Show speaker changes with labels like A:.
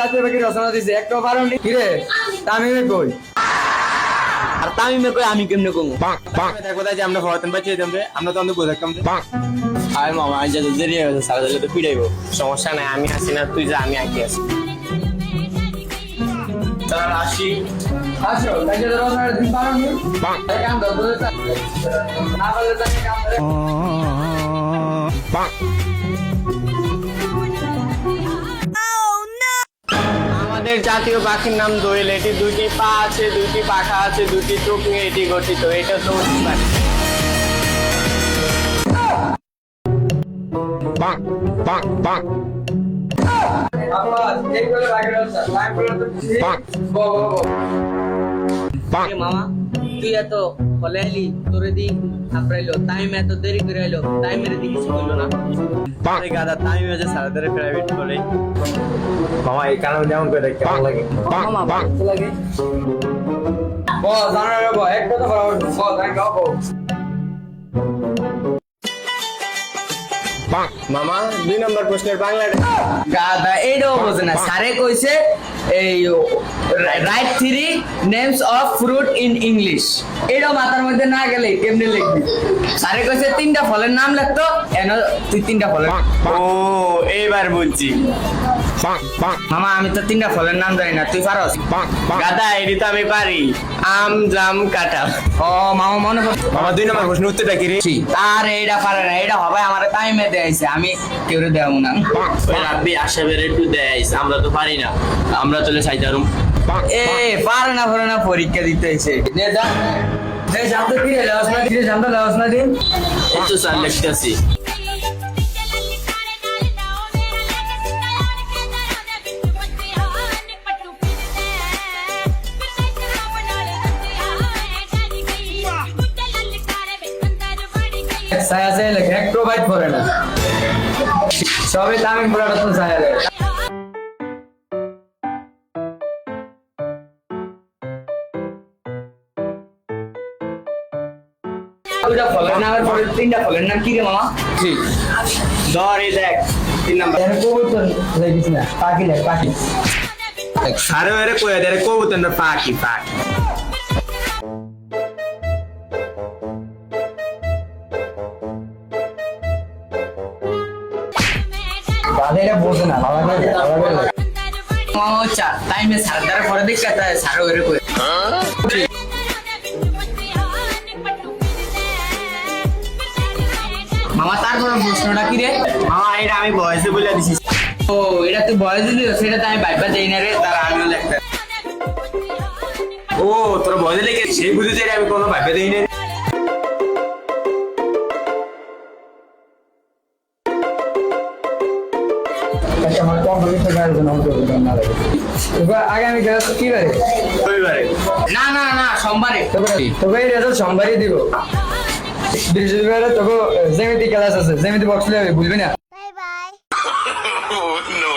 A: জাতীয় পাখি রচনা দিছে একটা পারো নি কিরে তামিমে কই?
B: আর তামিমে কই আমি কেমনে কমু?
C: দেখো তাই যে আমরা ফরাতেন বাঁচিয়ে দিতাম রে আমরা তো আমাদের বোঝাতাম যে।
B: আয় মামা আজ যাতে দেরি হয়ে গেছে সারা দিলে তো পিড়াইবো।
D: সমস্যা নাই আমি আছি না তুই যা আমি আগে আছি।
B: তার আসি।
A: আসো তাই যে রচনা দিন পারো নি তাই কাম দাও না বলে তা কাম ধরে।
D: আমাদের জাতীয় পাখির নাম দোয়েল। এটি দুটি পা আছে দুটি পাখা আছে দুটি চোখ নিয়ে এটি গঠিত। এটা তো পাখি
E: মামা তুই এত বলে আইলি তোরে দি থাপড়াইলো টাইম এত দেরি করে আইলো টাইমের দিকে কিছু কইলো না।
B: আরে গাদা টাইম আছে সারা দিলে প্রাইভেট করে
C: মামা এই কারণে যেমন করে কেমন লাগে।
E: মামা ভালো লাগে
A: বো জানো রে বো এক কথা বরাবর বো তাই গাও বো
D: মামা দুই নম্বর প্রশ্নের
E: গাদা এইটাও বোঝে না। স্যারে কইছে এই write three names of fruit in English এটাও মাথার মধ্যে না গেলে কেমনে লিখবি? স্যারে কইছে তিনটা ফলের নাম এন তুই তিনটা ফলের
D: ও এইবার বুঝছি।
E: মামা আমি তো তিনটা ফলের নাম জানি না তুই পারস?
D: গাদা এটি তো আমি পারি। আম জাম কাঁঠাল।
E: ও মামা মনে
C: মামা দুই নম্বর প্রশ্ন উত্তরটা কি রে?
E: আর এইটা পারে না এটা হবে আমার টাইমে দেয়াইছে আমি কেউ দেব না।
B: রাব্বি আশাবের একটু দেয় আমরা তো পারি না। আমরা চলে সাইদারুম
E: এ পারে না পারে না পরীক্ষা দিতে হয়েছে।
A: নে জানতো কি রে রচনা না দিন
B: এই তো স্যার লিখতেছি
A: ছায়া ছায়া এক প্রোভাইড করে না। সবে তামিম পুরাটা তো ছায়া
E: দুটা ফলের পরে তিনটা ফলের নাম কি রে মামা?
D: ধর এই দেখ তিন নাম্বার।
A: কবুতর লেখিস না পাখি লেখ পাখি।
C: আরে কবুতর না পাখি পাখি।
A: এটা বোঝে না
E: দ্বারা পরে দেখতে মামা তারপর প্রশ্নটা কি রে?
D: মামা এটা আমি বয়সে বলে দিছি।
E: ও এটা তুই বয়স দিলি সেটা তো আমি বাইপা দেই না রে তার আমিও লেখতে
C: ও তোর বয়সে লেগে সেই বুঝেছে রে আমি কোনো ভাবে দেই না
A: জন্য না লাগে এবার আগামী ক্লাস কি বারে?
D: রবিবারে।
E: না না না সোমবারে।
A: তবে তবে রেজাল্ট সোমবারই দিব। বৃহস্পতিবারে তোকে জ্যামিতি ক্লাস আছে। জ্যামিতি বক্স লেবে বুঝবি না?
F: Bye.